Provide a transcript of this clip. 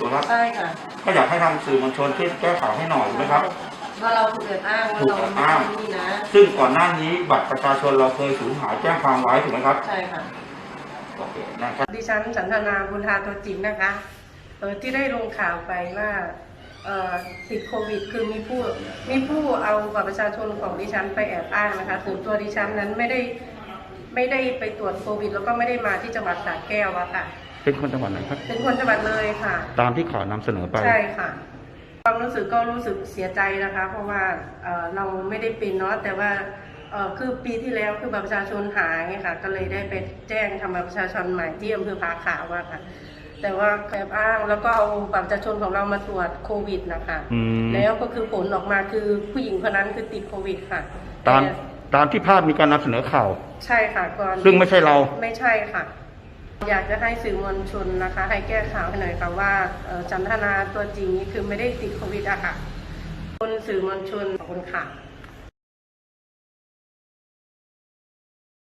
ถูกไหมครับใช่ค่ะก็อยากให้ทางสื่อมวลชนช่วยแก้ข่าวให้หน่อยถูกไหมครับ ว่าเราถูกแอบอ้างว่าถูกเราแอบอ้าง ไม่นี่นะ ซึ่งก่อนหน้านี้บัตรประชาชนเราเคยสูญหายแจ้งความไว้ถูกไหมครับใช่ค่ะ โอเคนะครับ ดิฉันสันทนาบุญทาตัวจริงนะคะเออที่ได้ลงข่าวไปว่าเอ่อติดโควิด คือมีผู้มีผู้เอาบัตรประชาชนของดิฉันไปแอบอ้างนะคะส่วนตัวดิฉันนั้นไม่ได้ไม่ได้ไปตรวจโควิด แล้วก็ไม่ได้มาที่จังหวัดสระแก้วอะค่ะ เป็นคนจังหวัดไหนครับ เป็นคนจังหวัดเลยค่ะ ตามที่ข่าวนำเสนอไป ใช่ค่ะความรู้สึกก็รู้สึกเสียใจนะคะ เพราะว่าเอ่อเราไม่ได้เป็นเนาะแต่ว่าเอ่อคือปีที่แล้วคือบัตรประชาชนหายค่ะ ก็เลยได้ไปแจ้งทำบัตรประชาชนใหม่ที่อำเภอผาขาวอะค่ะ แต่ว่าแอบอ้างแล้วก็เอาบัตรประชาชนของเรามาตรวจโควิดนะคะอืม แล้วก็คือผลออกมาคือผู้หญิงคนนั้นคือติดโควิดค่ะตามแต่ตามที่ภาพมีการนำเสนอข่าว ใช่ค่ะก่อนซึ่งไม่ใช่เรา ไม่ใช่ค่ะ อยากจะให้สื่อมวลชนนะคะ ให้แก้ข่าวให้หน่อยค่ะว่าจันทนาตัวจริงนี่คือไม่ได้ติดโควิดอะค่ะคนสื่อมวลชนขอบคุณค่ะ